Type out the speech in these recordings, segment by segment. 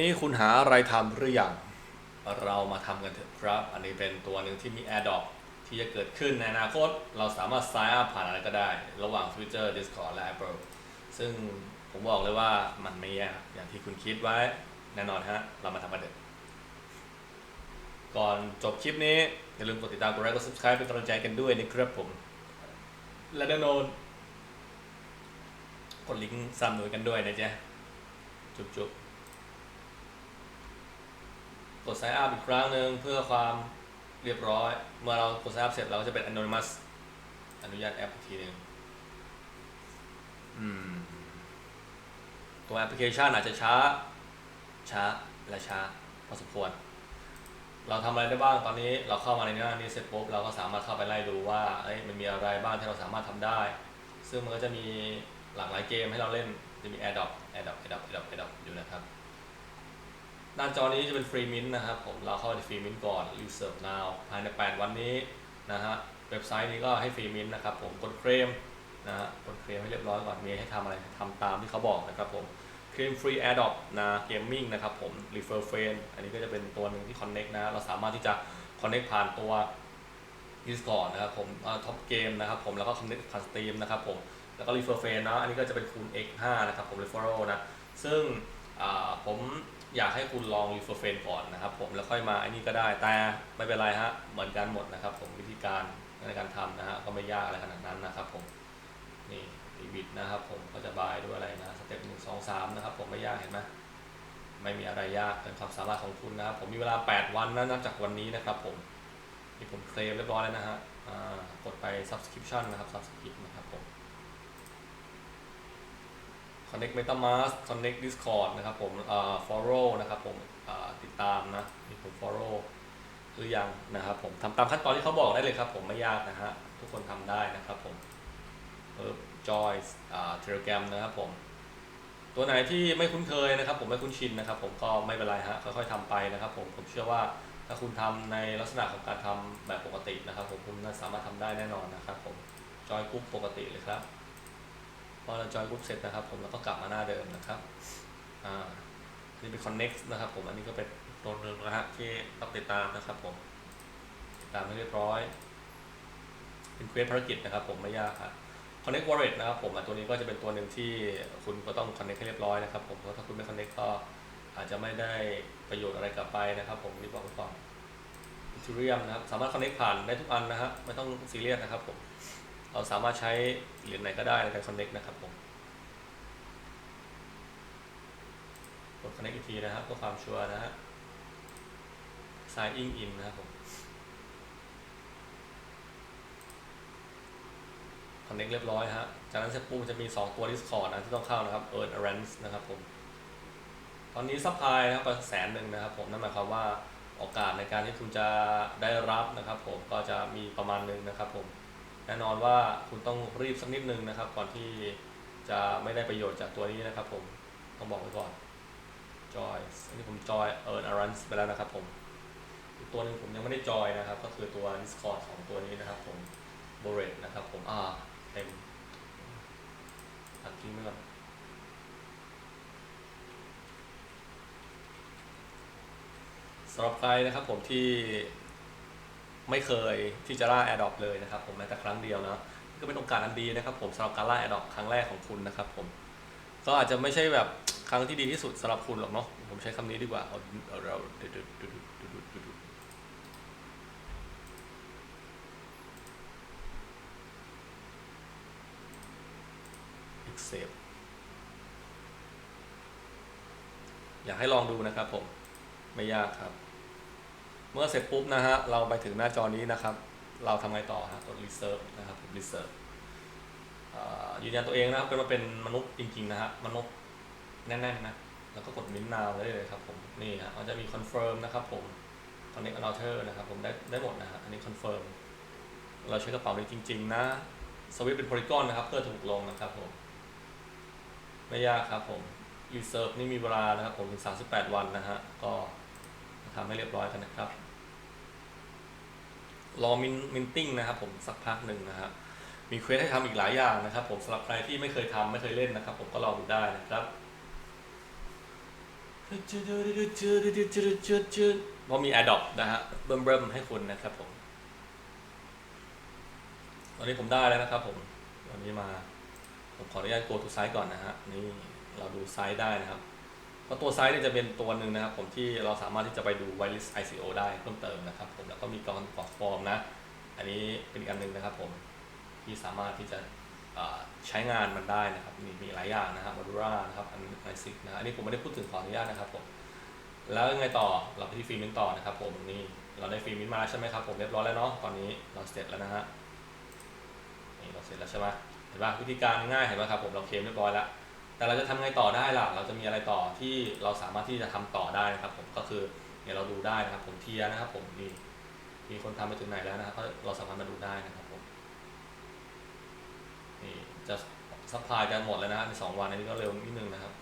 นี้คุณหาอะไรทำหรือยังเรามาทำกันเถอะครับ อันนี้เป็นตัวหนึ่งที่มี AirDrop ที่จะเกิดขึ้นในอนาคต เราสามารถ sign up ผ่านอะไรก็ได้ ระหว่าง Twitter Discord และ Apple ซึ่งผมบอกเลยว่ามันไม่ยากอย่างที่คุณคิดไว้แน่นอนฮะ เรามาทำกันเถอะก่อนจบคลิปนี้ อย่าลืมกดติดตามกดไลค์กด subscribe เป็นกำลังใจกันด้วยนะครับผม และแน่นอนกดลิงก์สนับสนุนกันด้วยนะจ๊ะ จุบๆ กด sign up อีกครั้งหนึ่งเพื่อความเรียบร้อย เมื่อเรากด sign up เสร็จเราก็จะเป็น anonymous อนุญาตแอปอีกทีหนึ่งตัวแอปพลิเคชันอาจจะช้า ช้าและช้าพอสมควร เราทำอะไรได้บ้างตอนนี้เราเข้ามาในหน้านี้เสร็จปุ๊บเราก็สามารถเข้าไปไล่ดูว่ามันมีอะไรบ้างที่เราสามารถทำได้ ซึ่งมันก็จะมีหลากหลายเกมให้เราเล่นจะมี AirDrop AirDrop AirDrop AirDrop AirDrop อยู่นะครับ หน้าจอนี้จะเป็นฟรีมินต์นะครับผมเราเข้าไปฟรีมินต์ก่อน Reserve now ภายใน 8 วันนี้นะฮะเว็บไซต์นี้ก็ให้ฟรีมินต์นะครับผมกดเคลมนะฮะกดเคลมให้เรียบร้อยก่อนมีให้ทำอะไรทำตามที่เขาบอกนะครับผมเคลมฟรี AirDrop นะเกมมิ่งนะครับผม Refer Friend อันนี้ก็จะเป็นตัวหนึ่งที่ Connect นะเราสามารถที่จะ Connect ผ่านตัว Discord นะครับผมท็อปเกมนะครับผมแล้วก็ Connect ผ่าน Steam นะครับผมแล้วก็ Refer Friend นะอันนี้ก็จะเป็นคูณ x 5นะครับผม Referral นะซึ่งผม อยากให้คุณลอง Refer Friend ก่อนนะครับผมแล้วค่อยมาอันนี้ก็ได้แต่ไม่เป็นไรฮะเหมือนกันหมดนะครับ ผมวิธีการในการทำนะฮะก็ไม่ยากอะไรขนาดนั้นนะครับผมนี่ดีบิตนะครับ ผมก็จะบายด้วยอะไรนะสเต็ปหนึ่งสองสามนะครับ ผมไม่ยากเห็นไหมไม่มีอะไรยากเป็นความสามารถของคุณนะครับผมมีเวลา 8 วันนะนับจากวันนี้นะครับ ผมนี่ผมเคลมเรียบร้อยแล้วนะฮะกดไป subscription นะครับ subscribe นะครับผม connect metamask connect discord นะครับผมอ่า follow นะครับผมอ่าติดตามนะนี่ผม follow หรือยังนะครับผมทำตามขั้นตอนที่เขาบอกได้เลยครับผมไม่ยากนะฮะทุกคนทำได้นะครับผมเอ่อจอยอ่าเทเลแกรมนะครับผม ตัวไหนที่ไม่คุ้นเคยนะครับ ผมไม่คุ้นชินนะครับ ผมก็ไม่เป็นไรฮะค่อยๆทำไปนะครับ ผมผมเชื่อว่าถ้าคุณทำในลักษณะของการทำแบบปกตินะครับ ผมคุณสามารถทำได้แน่นอนนะครับ ผมจอยกรุ๊ปปกติเลยครับ พอเราจอยกรุ๊ปเสร็จนะครับ ผมแล้วก็กลับมาหน้าเดิมนะครับอ่านี่เป็น connect นะครับ ผมอันนี้ก็เป็นตัวหนึ่งนะฮะที่ต้องติดตามนะครับ ผมติดตามให้เรียบร้อยเป็นเควสภารกิจนะครับ ผมไม่ยากครับ Connect Wallet นะครับ ผมอะตัวนี้ก็จะเป็นตัวหนึ่งที่คุณก็ต้อง Connect ให้เรียบร้อยนะครับ ผมเพราะถ้าคุณไม่ Connect ก็อาจจะไม่ได้ประโยชน์อะไรกลับไปนะครับ ผมรีบบอกไว้ก่อน Ethereum นะครับสามารถ Connect ผ่านได้ทุกอันนะฮะไม่ต้องซีเรียสนะครับผม เราสามารถใช้เหรียญไหนก็ได้ในการ Connect นะครับผม กด Connect อีกทีนะครับเพื่อความชัวร์นะฮะ Sign in นะครับผมคอนเน็กเรียบร้อยฮะ จากนั้นเสร็จปุ๊บมันจะมี 2 ตัว Discord นะที่ต้องเข้านะครับ Earn a r a n c e นะครับผม ตอนนี้ซัพพลายนะครับแสนหนึ่งนะครับผม นั่นหมายความว่าโอกาสในการที่คุณจะได้รับนะครับผมก็จะมีประมาณหนึ่งนะครับผม แน่นอนว่าคุณต้องรีบสักนิดนึงนะครับ ก่อนที่จะไม่ได้ประโยชน์จากตัวนี้นะครับผมต้องบอกไว้ก่อน Joy อันนี้ผมจอย Earn a r a n c e ไปแล้วนะครับผมอีกตัวหนึ่งผมยังไม่ได้จอยนะครับ ก็คือตัว Discord ของตัวนี้นะครับผม b o r e t นะครับผมอ่าเต็มตัดทิ้งไปก่อนสำหรับใครนะครับผมที่ ไม่เคยที่จะล่า AirDrop เลยนะครับผมแม้แต่ครั้งเดียวนะก็เป็นโอกาสอันดีนะครับผมสำหรับการล่า AirDrop ครั้งแรกของคุณนะครับผมก็อาจจะไม่ใช่แบบครั้งที่ดีที่สุดสำหรับคุณหรอกเนาะผมใช้คำนี้ดีกว่าเอาเอาเราดูดูดูดูดูดูดู accept อยากให้ลองดูนะครับผม ไม่ยากครับ เมื่อเสร็จปุ๊บนะฮะเราไปถึงหน้าจอนี้นะครับ เราทำไงต่อฮะกด reserve นะครับผม reserve ยืนยันตัวเองนะครับเป็นว่าเป็นมนุษย์จริงๆนะฮะมนุษย์แน่นๆนะแล้วก็กด mint now ได้เลยครับผมนี่ฮะมันจะมี confirm นะครับผม connect router นะครับผมได้ได้หมดนะฮะอันนี้ confirm เราใช้กระเป๋านี้จริง ๆ นะสวิตเป็น polygon นะครับเพื่อถูกลงนะครับผมไม่ยากครับผม reserve นี่มีเวลานะครับผมถึง38 วันนะฮะก็ทำให้เรียบร้อยกันนะครับ รอมินมินติ้งนะครับผมสักพักหนึ่งนะฮะมีเควสให้ทำอีกหลายอย่างนะครับผมสำหรับใครที่ไม่เคยทำไม่เคยเล่นนะครับ ผมก็ลองดูได้นะครับเพราะมี AirDrop นะฮะเบิ่มๆให้คุณนะครับผมตอนนี้ผมได้แล้วนะครับผมวันนี้มา ผมขออนุญาต go to site ก่อนนะฮะนี่เราดูไซต์ได้นะครับ เพราะตัวไซต์เนี่ยจะเป็นตัวหนึ่งนะครับผมที่เราสามารถที่จะไปดู whitelist ICO ได้เพิ่มเติมนะครับผมแล้วก็มีกรกรอกฟอร์มนะ อันนี้เป็นอีกอันหนึ่งนะครับผมที่สามารถที่จะใช้งานมันได้นะครับ มีมีหลายอย่างนะครับมาดูรานะครับอันไอซิกนะอันนี้ผมไม่ได้พูดถึงขออนุญาตนะครับผมแล้วยังไงต่อเราไปที่ฟิล์มินต่อนะครับผมนี่เราได้ฟิล์มมินมาใช่ไหมครับผมเรียบร้อยแล้วเนาะตอนนี้เราเสร็จแล้วนะฮะนี่เราเสร็จแล้วใช่ไหมเห็นป่ะวิธีการง่ายเห็นป่ะครับผมเราเคลมเรียบร้อยแล้ว แต่เราจะทำไงต่อได้ล่ะ เราจะมีอะไรต่อที่เราสามารถที่จะทำต่อได้นะครับ ผมก็คือเนี่ยเราดูได้นะครับ ผมเทียนะครับ ผมนี่มีคนทำไปถึงไหนแล้วนะครับก็เราสามารถมาดูได้นะครับผมนี่จะซัพพลายจะหมดแล้วนะในสองวันอันนี้ก็เร็วนิดนึงนะครับ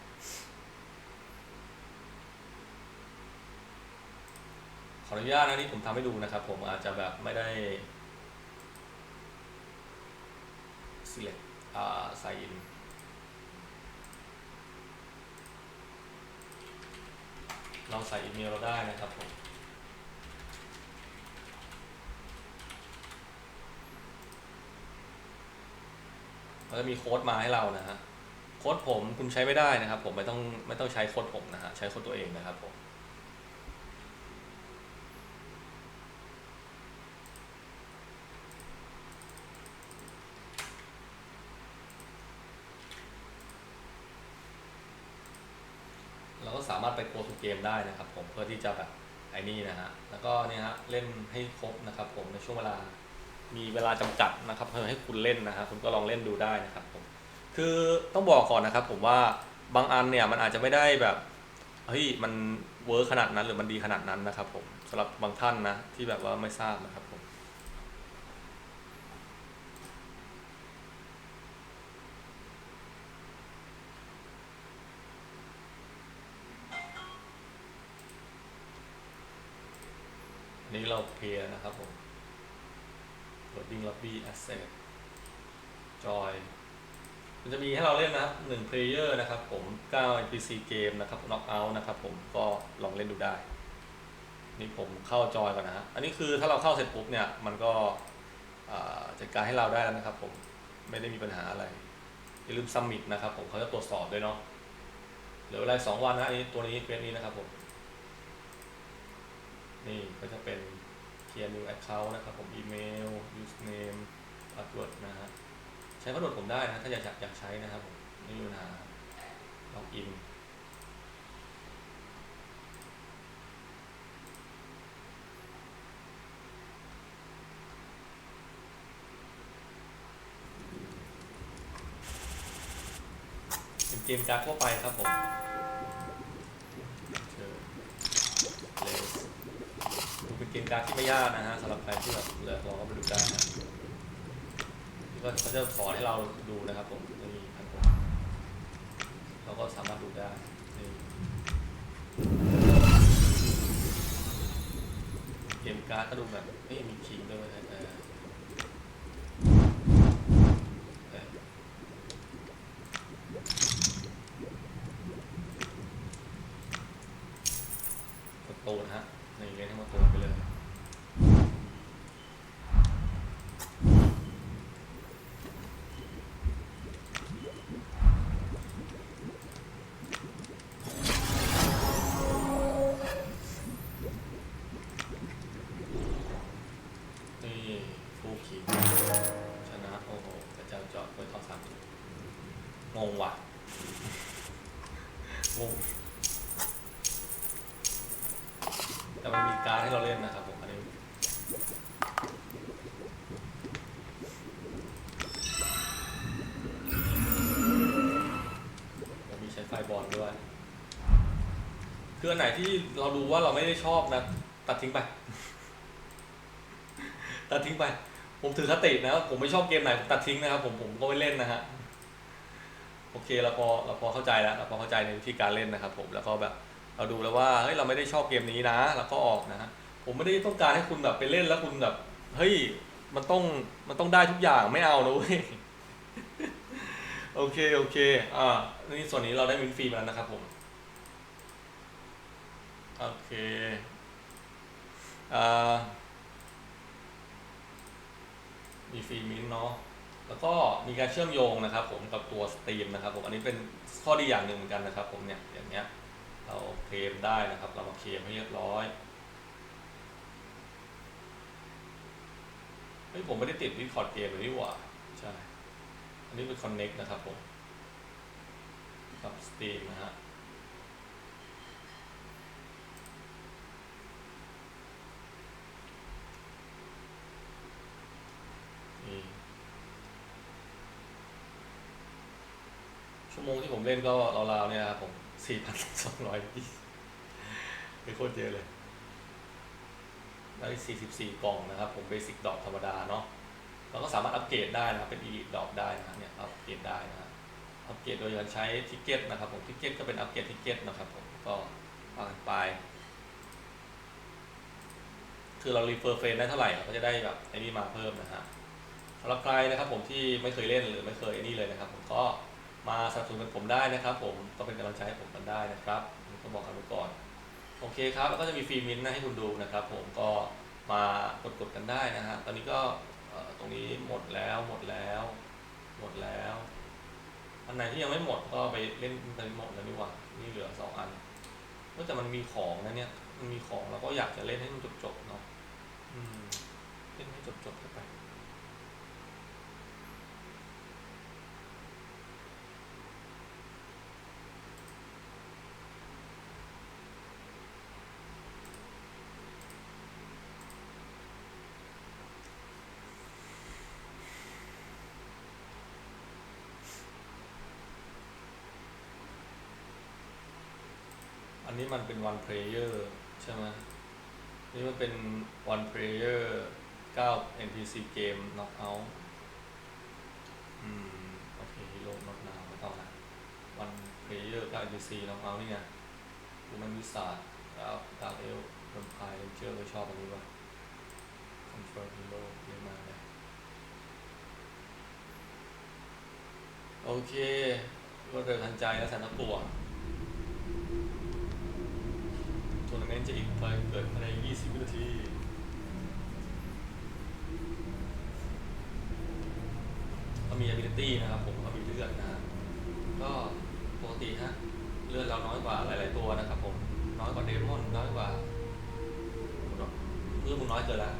ขออนุญาตนะนี่ผมทำให้ดูนะครับ ผมอาจจะแบบไม่ได้ select อ่า sign in เราใส่อีเมลเราได้นะครับผมเราจะมีโค้ดมาให้เรานะฮะโค้ดผมคุณใช้ไม่ได้นะครับ ผมไม่ต้องไม่ต้องใช้โค้ดผมนะฮะใช้โค้ดตัวเองนะครับผม สามารถไปโก to เกมได้นะครับผมเพื่อที่จะแบบไอ้นี่นะฮะแล้วก็เนี่ยฮะเล่นให้ครบนะครับผมในช่วงเวลามีเวลาจำกัดนะครับเพื่อให้คุณเล่นนะฮะคุณก็ลองเล่นดูได้นะครับผมคือต้องบอกก่อนนะครับผมว่าบางอันเนี่ยมันอาจจะไม่ได้แบบเฮ้ยมันเวิร์คขนาดนั้นหรือมันดีขนาดนั้นนะครับผมสำหรับบางท่านนะที่แบบว่าไม่ทราบนะครับ นี้เราเพย์นะครับผม loading lobby asset joy มันจะมีให้เราเล่นนะครับ1 player นะครับผม9 NPC เกมนะครับ knockout นะครับผมก็ลองเล่นดูได้ นี่ผมเข้าจอยก่อนนะฮะอันนี้คือถ้าเราเข้าเสร็จปุ๊บเนี่ย มันก็จัดการให้เราได้แล้วนะครับผมไม่ได้มีปัญหาอะไร อย่าลืม submit นะครับผมเขาจะตรวจสอบด้วยเนาะเหลือเวลาสองวันนะอันนี้ตัวนี้เฟซนี้นะครับผม นี่ก็จะเป็น create new account นะครับผม email username password นะฮะใช้ password ผมได้นะถ้าอยากอยากใช้นะครับผมไม่มีปัญหาล็อกอินเป็นเกมการ์ดทั่วไปครับผมเชิญ Let's ดูเป็นเการที่ไม่ยากนะฮะสำหรับใครที่แบบเลือกลองเข้าไปดูได้นะนี่ก็เขาจะสอนให้เราดูนะครับผมนี่ครับผมเราก็สามารถดูได้นี่เกมการ์ดก็ดูแบบนี่มีคิงด้วยเว้ยเออเออกดโตนะฮะนี่เล่นให้มันโตไปเลย คืออันไหนที่เราดูว่าเราไม่ได้ชอบนะ ตัดทิ้งไป ตัดทิ้งไป ผมถือคตินะผมไม่ชอบเกมไหนผมตัดทิ้งนะครับ ผมผมก็ไม่เล่นนะฮะโอเคเราพอเราพอเข้าใจแล้วเราพอเข้าใจในวิธีการเล่นนะครับ ผมแล้วก็แบบเราดูแล้วว่าเฮ้ยเราไม่ได้ชอบเกมนี้นะเราก็ออกนะฮะผมไม่ได้ต้องการให้คุณแบบไปเล่นแล้วคุณแบบเฮ้ยมันต้องมันต้องได้ทุกอย่างไม่เอานะเว้ยโอเค โอเค อ่า นี่ส่วนนี้เราได้วินฟรีมาแล้วนะครับผม โอเคอ่ามีฟรีมินเนาะแล้วก็มีการเชื่อมโยงนะครับ ผมกับตัวสตรีมนะครับผมอันนี้เป็นข้อดีอย่างหนึ่งเหมือนกันนะครับ ผมเนี่ยอย่างเงี้ยเราเคลมได้นะครับ เรามาเคลมให้เรียบร้อยเฮ้ยผมไม่ได้ติดวิคอร์ดเกมเลยนี่หว่าใช่ อันนี้เป็นคอนเน็กนะครับผม กับสตรีมนะฮะนี่ ชั่วโมงที่ผมเล่นก็ราวๆเนี่ยครับผม4,200ปีเป็นโคตรเยอะเลยได้44กล่องนะครับ ผมเบสิกดอกธรรมดาเนาะเราก็สามารถอัปเกรดได้นะครับ เป็น Elite ดอกได้นะเนี่ยอัปเกรดได้นะอัปเกรดโดยการใช้ทิกเก็ตนะครับผมทิกเก็ตก็เป็นอัปเกรดทิกเก็ตนะครับผมก็ว่ากันไปคือเรารีเฟอร์เฟรนได้เท่าไหร่เราก็จะได้แบบไอ้นี่มาเพิ่มนะฮะสำหรับใครนะครับผมที่ไม่เคยเล่นหรือไม่เคยไอ้นี่เลยนะครับผมก็ มาสนับสนุนผมได้นะครับ ผมก็เป็นกำลังใจให้ผมกันได้นะครับก็บอกกันไว้ก่อนโอเคครับแล้วก็จะมีฟรีมินท์นะให้คุณดูนะครับ ผมก็มากดกดๆกันได้นะฮะตอนนี้ก็ตรงนี้หมดแล้วหมดแล้ว หมดแล้วอันไหนที่ยังไม่หมดก็ไปเล่นตอนนี้หมดแล้วนี่หว่านี่เหลือสองอันก็แต่มันมีของนะเนี่ยมันมีของเราก็อยากจะเล่นให้มันจบๆเนาะเล่นให้จบันนี้มันเป็น one player ใช่ไหมนี่มันเป็น one player 9 NPC เกม knockout อืมโอเคฮีโร่ not now ไม่ต้องละ one player 9 NPC knockout นี่ไงดูมันวิสาดแล้วดาวเอลเรมพายเลนเจอร์ก็ชอบอันนี้ว่ะ confirm hero เยอะมากเลยโอเครวดเร็วทันใจและแสนน่ากลัว ทัวร์ นาเมนจะอีกไปเกิดภายใน 20 วินาทีก็มี ability นะครับผมก็มีเลือดนะฮะก็ปกติฮะเลือดเราน้อยกว่าหลาย ๆ ตัวนะครับผม น้อยกว่าเดมอนน้อยกว่าเลือดมึงน้อยเกินละ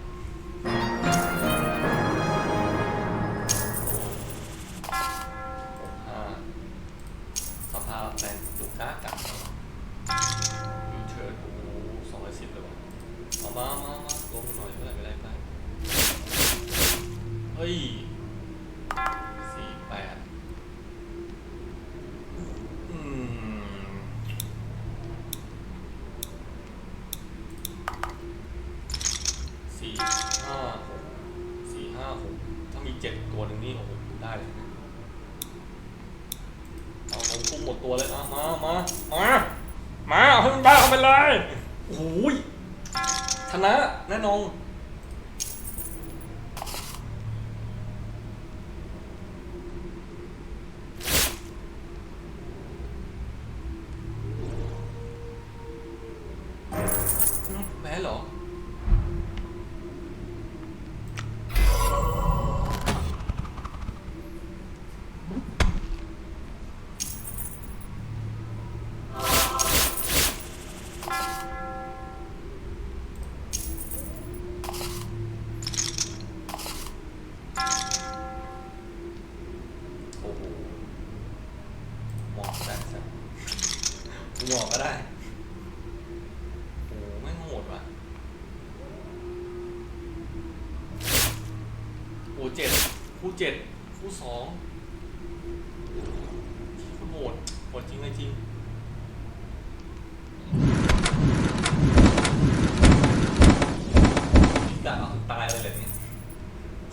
ตัวเลยมามามามามาเอาให้มันบ้าเข้าไปเลยโอ้ยชนะแน่นอน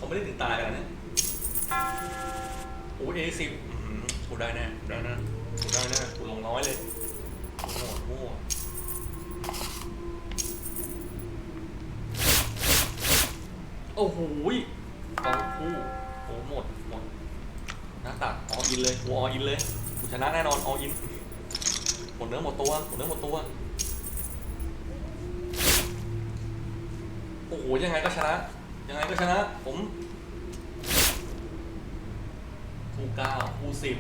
ไม่ได้ถึงตายกันนะโอ้เอสิบกูได้แน่กูได้แน่กูได้แน่กูลงน้อยเลยโง่โง่โอ้โหยกองคู่โอ้หมดหมดหน้าตักออินเลยกูออินเลยกูชนะแน่นอนออินหมดเนื้อหมดตัวหมดเนื้อหมดตัวโอ้ยยังไงก็ชนะ ยังไงก็ชนะ ผมคู่เก้าคู่สิบ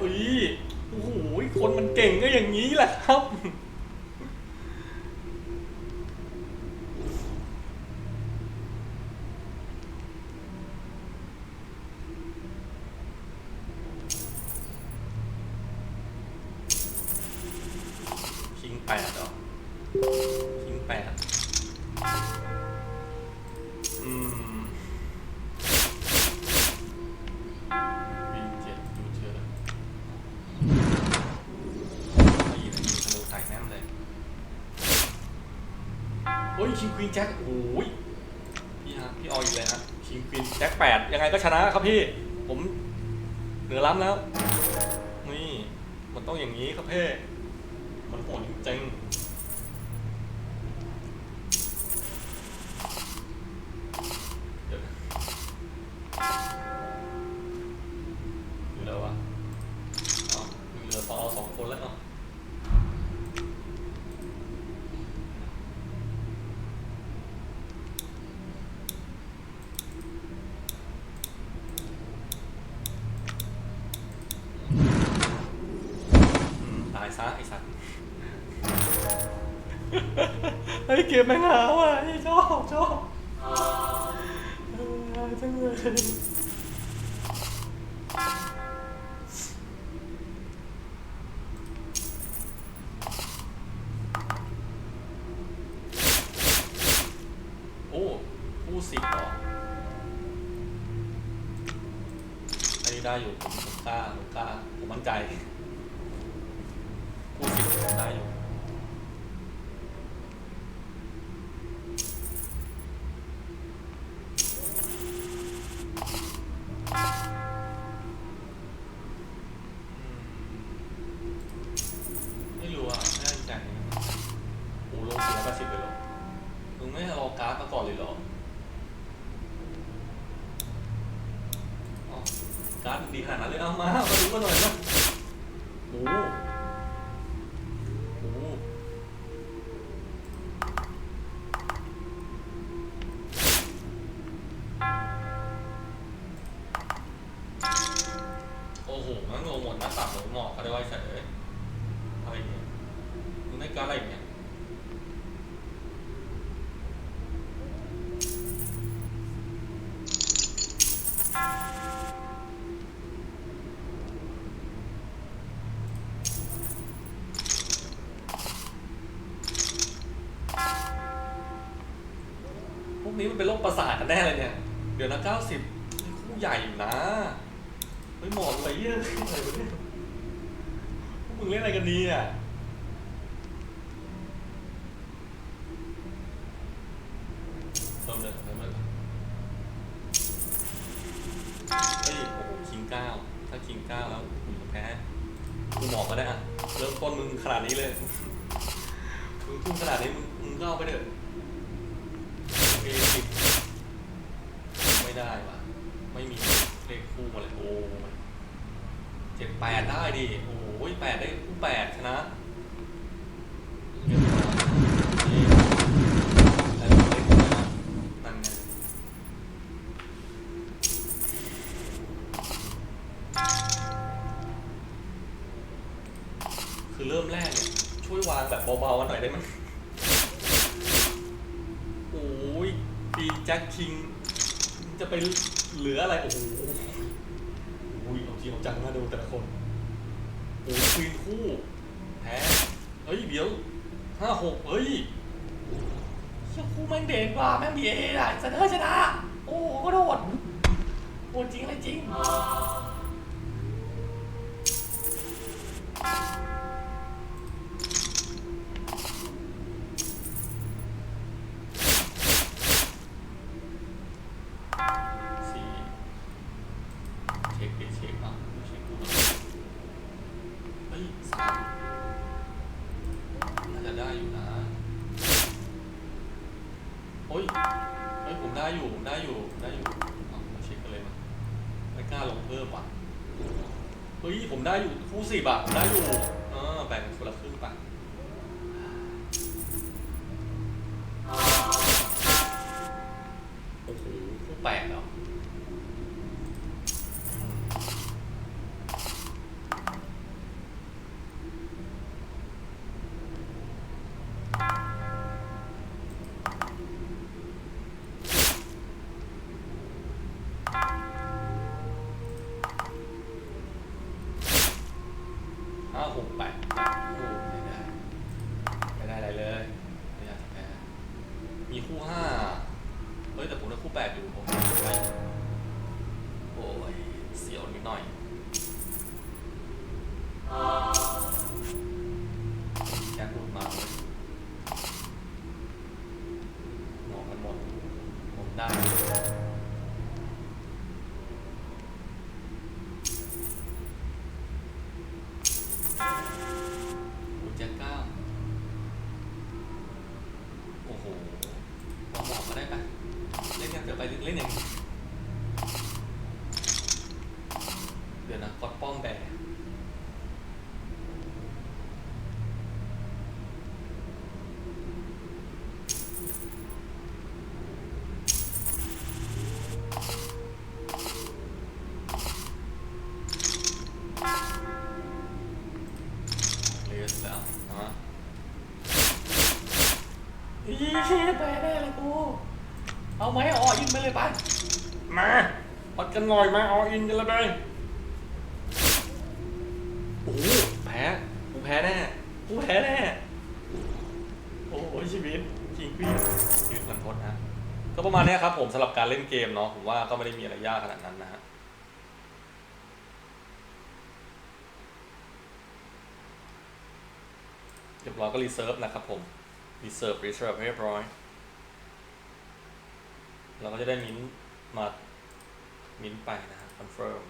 อุ้ยโอ้โหคนมันเก่งก็อย่างนี้แหละครับ ครับพี่ ผมเหนือล้ำแล้ว นี่ มันต้องอย่างนี้ครับเพ่มันโหดจริงๆเดี๋ยวนะอยู่แล้ววะอ๋อมีเหลือสองเอาสองคนแล้วเนาะอืมตายซะไอ้สัตว์ เฮ้ยเกมแม่งหาว่ะไอ้ชอบชอบเออจังเลยโอ้ผู้สิบเหรออันนี้ได้อยู่ผมผมกล้าผมกล้าผมมั่นใจผู้สิบผมได้อยู่ โรคประสาทกันแน่เลยเนี่ย เดี๋ยวนะเก้าสิบคู่ใหญ่อยู่นะเฮ้ยหมอนอะไรเยอะอะไรวะเนี่ยพวกมึงเล่นอะไรกันดีอะเพิ่มเลยเพิ่มเลยเฮ้ยโอ้โหคิงเก้าถ้าคิงเก้าแล้วกูจะแพ้กูหมอกก็ได้อะเริ่มต้นมึงขนาดนี้เลยมึงทุ่มขนาดนี้มึงมึงก็เอาไปเถอะเอสิ ได้ว่ะไม่มีเลขคู่มาเลยโอ้ยเจ็ดแปดได้ดิโอ้ยแปดได้คู่แปดชนะเรียบร้อยนี่แล้วเลขคู่นะนั่นไงคือเริ่มแรกเนี่ยช่วยวางแบบเบาๆหน่อยได้ไหมโอ้ยปีแจ็คคิง จะไปเหลืออะไร โอ้โหอุ้ยเอาจริงเอาจังนะดูแต่ละคนโอ้ยควีนคู่แพ้เฮ้ยเดี๋ยวห้าหกเฮ้ยเชี่ยคู่แม่งเด่นกว่าแม่งมีเออะเสนอชนะ โอ้โหก็โดดโอ้จริงอะไรจริง เช็คดิเช็คอะเช็คก่อยเฮ้ยสามน่าจะได้อยู่นะโอ้ยเฮ้ยผมได้อยู่ผมได้อยู่ผมได้อยู่เอามาเช็คกันเลยมาไม่กล้าลงเพิ่มว่ะเฮ้ยผมได้อยู่คู่สิบอะผมได้อยู่เออแบ่งคนละครึ่งไป น หน่อยมาเอาอินกันเลยไปโอ้โหแพ้กูแพ้แน่กูแพ้แน่โอ้โหชีวิตจริงพี่ชีวิตมันทดนะก็ประมาณนี้ครับผมสำหรับการเล่นเกมเนาะผมว่าก็ไม่ได้มีอะไรยากขนาดนั้นนะฮะเรียบร้อยก็รีเซิร์ฟนะครับผมรีเซิร์ฟรีเซิร์ฟเรียบร้อยเราก็จะได้มิ้นท์มา มิ้นไปนะฮะคอนเฟิร์ม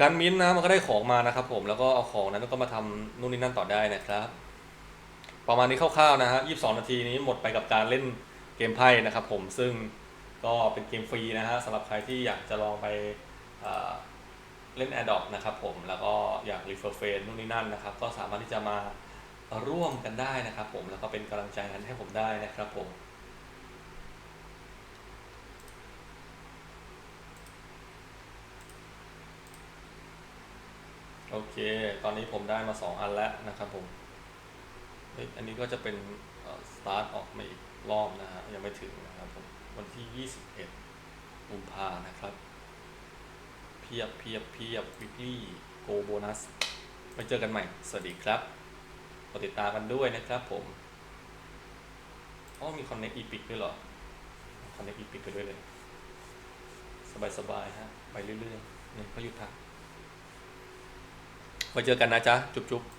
การมิ้นนะมันก็ได้ของมานะครับ ผมแล้วก็เอาของนั้นก็มาทำนู่นนี่นั่นต่อได้นะครับ ประมาณนี้คร่าวๆนะฮะ22นาทีนี้หมดไปกับการเล่นเกมไพ่นะครับ ผมซึ่งก็เป็นเกมฟรีนะฮะสำหรับใครที่อยากจะลองไปเอ่อเล่น a d o p นะครับผมแล้วก็อยาก refer friend นู่นนี่นั่นนะครับ ก็สามารถที่จะมาร่วมกันได้นะครับ ผมแล้วก็เป็นกำลังใจกันให้ผมได้นะครับผม โอเค ตอนนี้ผมได้มา 2 อันแล้วนะครับผมเฮ้ยอันนี้ก็จะเป็นสตาร์ทออกมาอีกรอบนะฮะ ยังไม่ถึงนะครับผม วันที่ 21กุมภานะครับ เพียบเพียบเพียบวิกลี่โกโบนัสไปเจอกันใหม่ สวัสดีครับกดติดตามกันด้วยนะครับผมอ๋อมี Connect Epic ด้วยเหรอ Connect Epic ไปด้วยเลย สบายๆฮะ ไปเรื่อยๆเนี่ยก็หยุดพัก ไว้เจอกันนะจ๊ะ จุ๊บๆ